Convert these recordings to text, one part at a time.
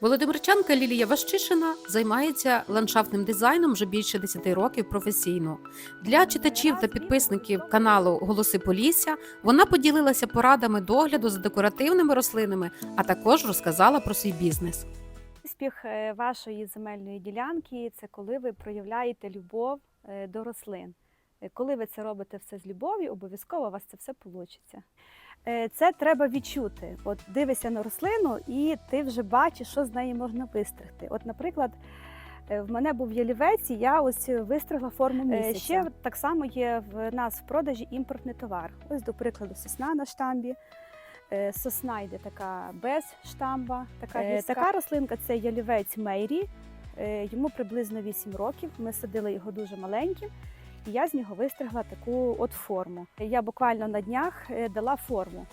Володимирчанка Лілія Ващишина займається ландшафтним дизайном вже більше 10 років професійно. Для читачів та підписників каналу Голоси Полісся вона поділилася порадами догляду за декоративними рослинами, а також розказала про свій бізнес. Успіх е, вашої земельної ділянки це коли ви проявляєте любов е, до рослин. Е, Коли ви це робите все з любов'ю, обов'язково у вас це все вийде. Це треба відчути. От дивишся на рослину, і ти вже бачиш, що з неї можна вистригти. От, наприклад, е, в мене був ялівець, і я ось вистригла форму місяця. Місяця. Ще так само є в нас в продажі імпортний товар. Ось, до прикладу, сосна на штамбі. Е, Сосна йде така без штамба. Така, Е, така рослинка це ялівець Мейрі. Е, Йому приблизно 8 років. Ми садили його дуже маленьким, і я з нього вистригла таку от форму. Я буквально на днях е, дала форму.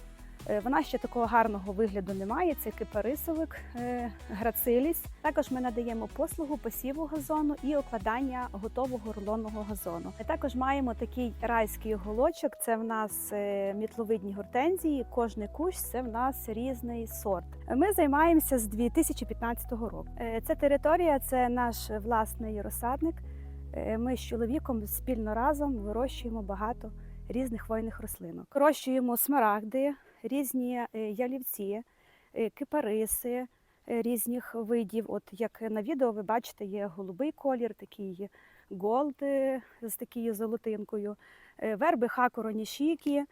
Е, Вона ще такого гарного вигляду не має. Це кипарисовик, е, грациліс. Також ми надаємо послугу посіву газону і окладання готового рулонного газону. Ми також маємо такий райський голочок. Це в нас мітловидні гортензії. Кожний кущ це в нас різний сорт. Ми займаємося з 2015 року. Е, Ця територія це наш власний розсадник. Е, Ми з чоловіком спільно разом вирощуємо багато різних хвойних рослинок. Вирощуємо смарагди, різні е, ялівці, е, кипариси різних видів. От як на відео ви бачите, є голубий колір, такий голд з такою золотинкою, верби хакороніщікі.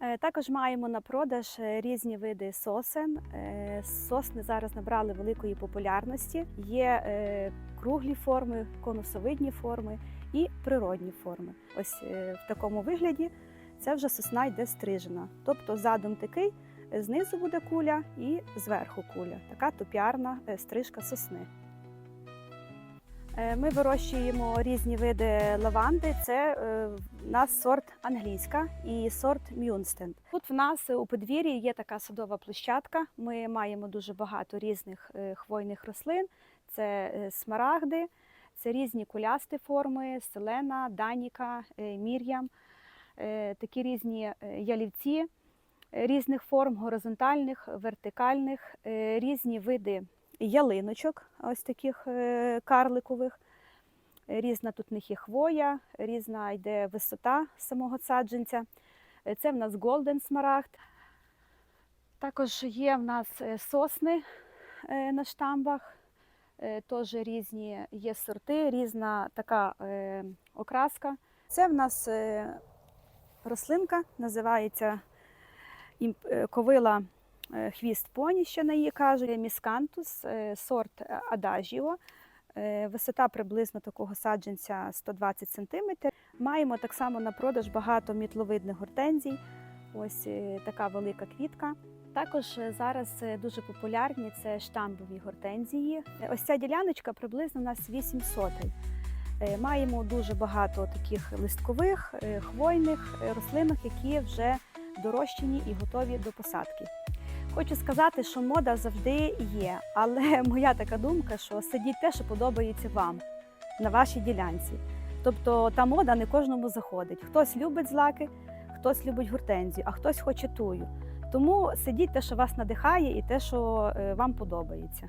Е, Також маємо на продаж е, різні види сосен. Е, Сосни зараз набрали великої популярності. Є круглі форми, конусовидні форми і природні форми. Ось в такому вигляді це вже сосна йде стрижена. Тобто задум такий, знизу буде куля і зверху куля. Така тупіарна е, стрижка сосни. Е, Ми вирощуємо різні види лаванди. Це е, в нас сорт англійська і сорт Мюнстенд. Тут в нас у подвір'ї є така садова площадка. Ми маємо дуже багато різних е, хвойних рослин. Це е, смарагди, це різні кулясті форми, селена, даніка, е, мір'ям, е, такі різні е, ялівці е, різних форм, горизонтальних, вертикальних, е, різні види ялиночок, ось таких е, карликових. Різна тут них є хвоя, різна йде висота самого саджанця. Е, Це в нас голден смарагд. Також є в нас е, сосни на штамбах. Теж різні є сорти, різна така окраска. Це в нас рослинка, називається ковила хвіст поні, ще на її кажуть, міскантус, е, сорт Адажіо. Е, Висота приблизно такого саджанця 120 см. Маємо так само на продаж багато мітловидних гортензій. Ось е, така велика квітка. Також е, зараз е, дуже популярні це штамбові гортензії. Е, Ось ця діляночка приблизно у нас 8 сотень. Е, Маємо дуже багато таких листкових, е, хвойних е, рослинок, які вже дорощені і готові до посадки. Хочу сказати, що мода завжди є, але моя така думка, що сидіть те, що подобається вам на вашій ділянці. Тобто та мода не кожному заходить. Хтось любить злаки, хтось любить гортензію, а хтось хоче тую. Тому сидіть те, що вас надихає, і те, що е, вам подобається.